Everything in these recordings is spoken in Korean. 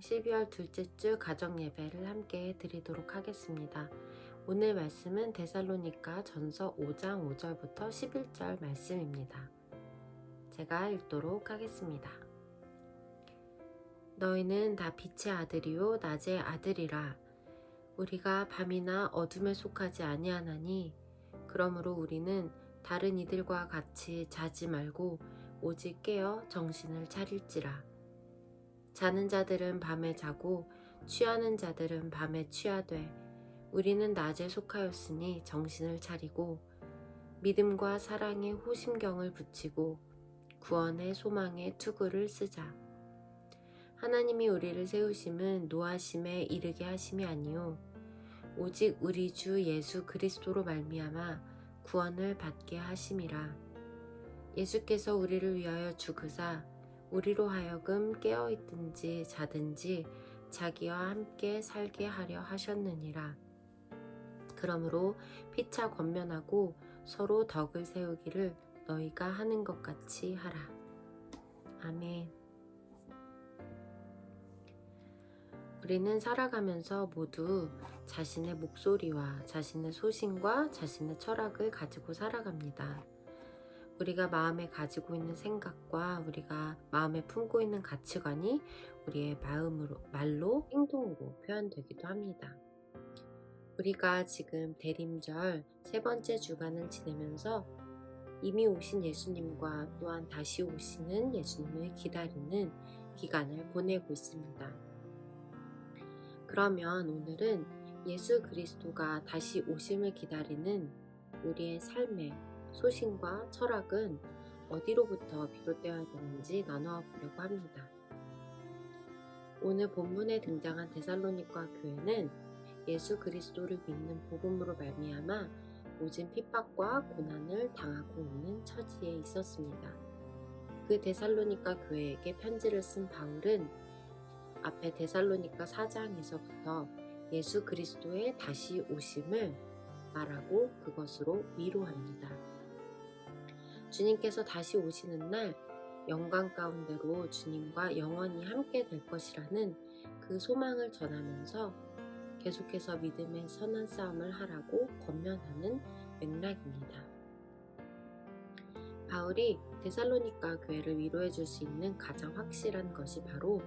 12월 둘째 주 가정 예배를 함께 드리도록 하겠습니다. 오늘 말씀은 데살로니가 전서 5장 5절부터 11절 말씀입니다. 제가 읽도록 하겠습니다. 너희는 다 빛의 아들이요 낮의 아들이라 우리가 밤이나 어둠에 속하지 아니하나니 그러므로 우리는 다른 이들과 같이 자지 말고 오직 깨어 정신을 차릴지라 자는 자들은 밤에 자고 취하는 자들은 밤에 취하되 우리는 낮에 속하였으니 정신을 차리고 믿음과 사랑의 호심경을 붙이고 구원의 소망의 투구를 쓰자. 하나님이 우리를 세우심은 노하심에 이르게 하심이 아니요 오직 우리 주 예수 그리스도로 말미암아 구원을 받게 하심이라. 예수께서 우리를 위하여 죽으사 우리로 하여금 깨어 있든지 자든지 자기와 함께 살게 하려 하셨느니라. 그러므로 피차 권면하고 서로 덕을 세우기를 너희가 하는 것 같이 하라. 아멘. 우리는 살아가면서 모두 자신의 목소리와 자신의 소신과 자신의 철학을 가지고 살아갑니다. 우리가 마음에 가지고 있는 생각과 우리가 마음에 품고 있는 가치관이 우리의 마음으로, 말로, 행동으로 표현되기도 합니다. 우리가 지금 대림절 세 번째 주간을 지내면서 이미 오신 예수님과 또한 다시 오시는 예수님을 기다리는 기간을 보내고 있습니다. 그러면 오늘은 예수 그리스도가 다시 오심을 기다리는 우리의 삶의 소신과 철학은 어디로부터 비롯되어야 되는지 나누어 보려고 합니다. 오늘 본문에 등장한 데살로니가 교회는 예수 그리스도를 믿는 복음으로 말미암아 오진 핍박과 고난을 당하고 있는 처지에 있었습니다. 그 데살로니가 교회에게 편지를 쓴 바울은 앞에 데살로니가 4장에서부터 예수 그리스도의 다시 오심을 말하고 그것으로 위로합니다. 주님께서 다시 오시는 날 영광 가운데로 주님과 영원히 함께 될 것이라는 그 소망을 전하면서 계속해서 믿음의 선한 싸움을 하라고 권면하는 맥락입니다. 바울이 데살로니가 교회를 위로해 줄 수 있는 가장 확실한 것이 바로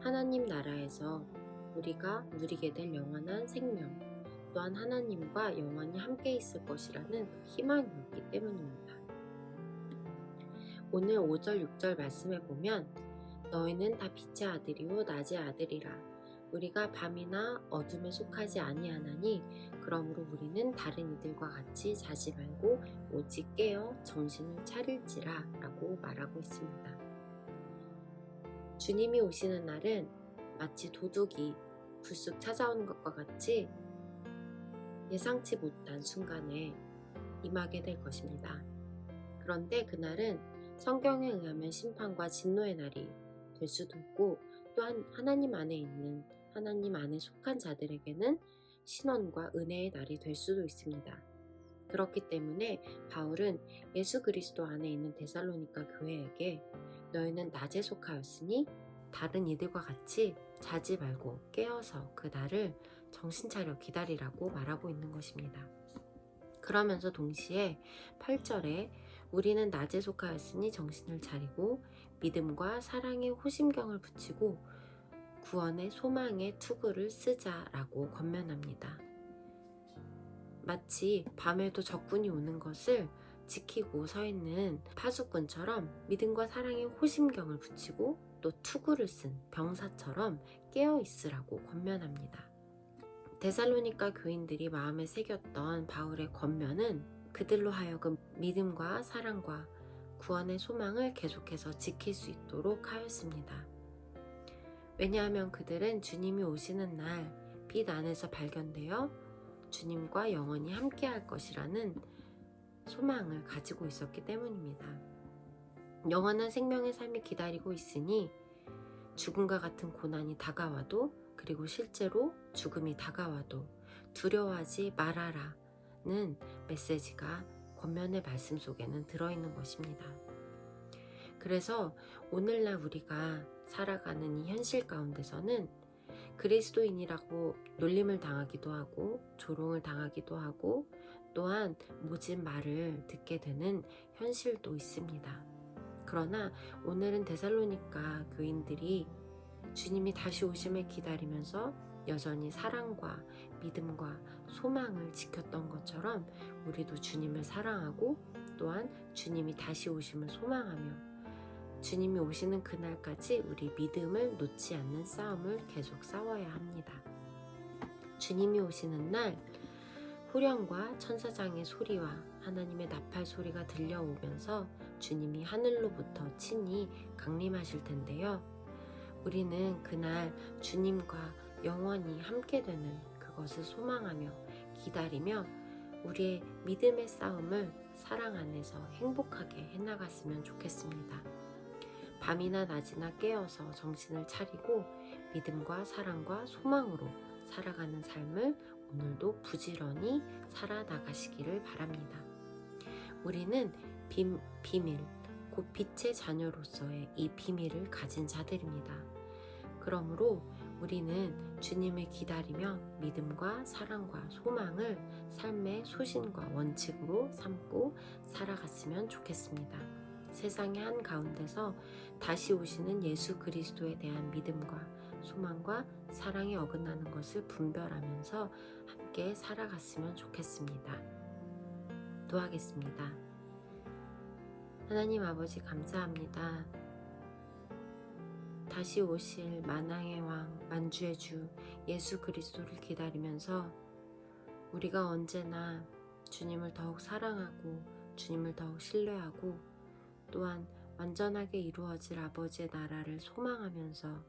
하나님 나라에서 우리가 누리게 될 영원한 생명, 또한 하나님과 영원히 함께 있을 것이라는 희망이었기 때문입니다. 오늘 5절, 6절 말씀에 보면 너희는 다 빛의 아들이요 낮의 아들이라 우리가 밤이나 어둠에 속하지 아니하나니 그러므로 우리는 다른 이들과 같이 자지 말고 오직 깨어 정신을 차릴지라 라고 말하고 있습니다. 주님이 오시는 날은 마치 도둑이 불쑥 찾아오는 것과 같이 예상치 못한 순간에 임하게 될 것입니다. 그런데 그날은 성경에 의하면 심판과 진노의 날이 될 수도 있고 또한 하나님 안에 있는 하나님 안에 속한 자들에게는 신원과 은혜의 날이 될 수도 있습니다. 그렇기 때문에 바울은 예수 그리스도 안에 있는 데살로니가 교회에게 너희는 낮에 속하였으니 다른 이들과 같이 자지 말고 깨어서 그 날을 정신 차려 기다리라고 말하고 있는 것입니다. 그러면서 동시에 8절에 우리는 낮에 속하였으니 정신을 차리고 믿음과 사랑의 호심경을 붙이고 구원의 소망의 투구를 쓰자라고 권면합니다. 마치 밤에도 적군이 오는 것을 지키고 서 있는 파수꾼처럼 믿음과 사랑의 호심경을 붙이고 또 투구를 쓴 병사처럼 깨어 있으라고 권면합니다. 데살로니가 교인들이 마음에 새겼던 바울의 권면은 그들로 하여금 믿음과 사랑과 구원의 소망을 계속해서 지킬 수 있도록 하였습니다. 왜냐하면 그들은 주님이 오시는 날 빛 안에서 발견되어 주님과 영원히 함께 할 것이라는 소망을 가지고 있었기 때문입니다. 영원한 생명의 삶이 기다리고 있으니 죽음과 같은 고난이 다가와도 그리고 실제로 죽음이 다가와도 두려워하지 말아라 는 메시지가 권면의 말씀 속에는 들어있는 것입니다. 그래서 오늘날 우리가 살아가는 이 현실 가운데서는 그리스도인이라고 놀림을 당하기도 하고 조롱을 당하기도 하고 또한 모진 말을 듣게 되는 현실도 있습니다. 그러나 오늘은 데살로니가 교인들이 주님이 다시 오심을 기다리면서 여전히 사랑과 믿음과 소망을 지켰던 것처럼 우리도 주님을 사랑하고 또한 주님이 다시 오심을 소망하며 주님이 오시는 그날까지 우리 믿음을 놓지 않는 싸움을 계속 싸워야 합니다. 주님이 오시는 날 후령과 천사장의 소리와 하나님의 나팔 소리가 들려오면서 주님이 하늘로부터 친히 강림하실 텐데요. 우리는 그날 주님과 영원히 함께 되는 그것을 소망하며 기다리며 우리의 믿음의 싸움을 사랑 안에서 행복하게 해나갔으면 좋겠습니다. 밤이나 낮이나 깨어서 정신을 차리고 믿음과 사랑과 소망으로 살아가는 삶을 오늘도 부지런히 살아나가시기를 바랍니다. 우리는 비, 비밀, 곧 빛의 자녀로서의 이 비밀을 가진 자들입니다. 그러므로 우리는 주님을 기다리며 믿음과 사랑과 소망을 삶의 소신과 원칙으로 삼고 살아갔으면 좋겠습니다. 세상의 한 가운데서 다시 오시는 예수 그리스도에 대한 믿음과 소망과 사랑에 어긋나는 것을 분별하면서 함께 살아갔으면 좋겠습니다. 도하겠습니다. 하나님 아버지 감사합니다. 다시 오실 만왕의 왕, 만주의 주 예수 그리스도를 기다리면서 우리가 언제나 주님을 더욱 사랑하고 주님을 더욱 신뢰하고 또한 완전하게 이루어질 아버지의 나라를 소망하면서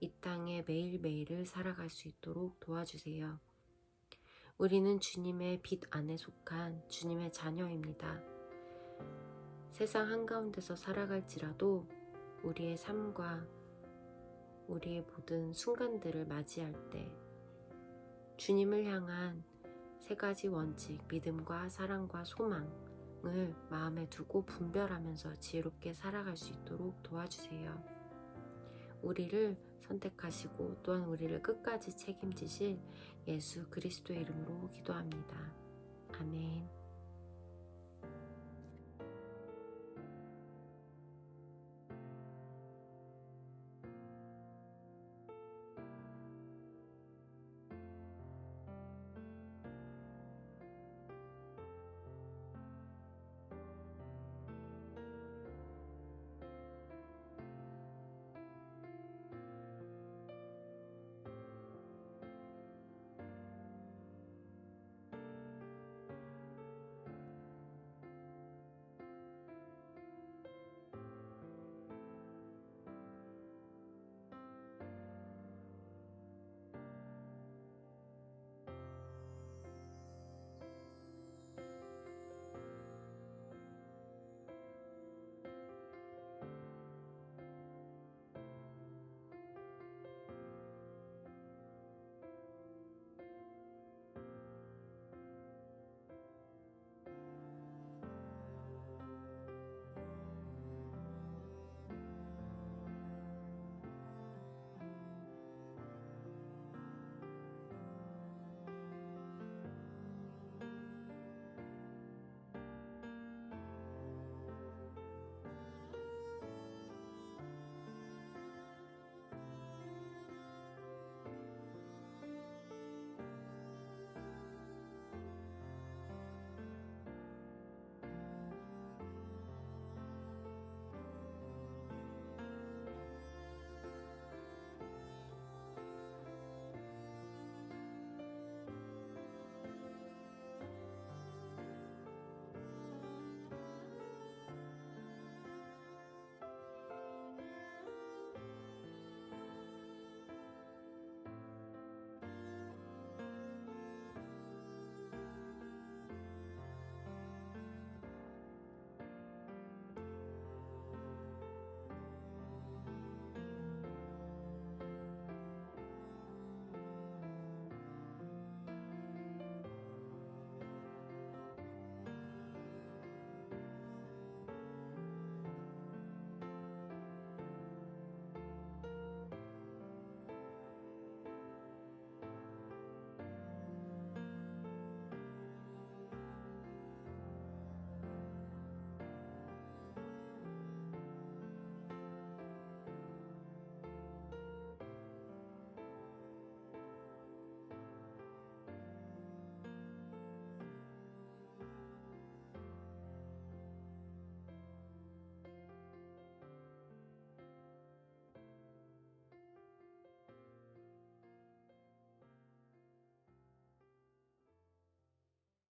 이 땅에 매일매일을 살아갈 수 있도록 도와주세요. 우리는 주님의 빛 안에 속한 주님의 자녀입니다. 세상 한가운데서 살아갈지라도 우리의 삶과 우리의 모든 순간들을 맞이할 때 주님을 향한 세 가지 원칙, 믿음과 사랑과 소망을 마음에 두고 분별하면서 지혜롭게 살아갈 수 있도록 도와주세요. 우리를 선택하시고 또한 우리를 끝까지 책임지실 예수 그리스도의 이름으로 기도합니다. 아멘.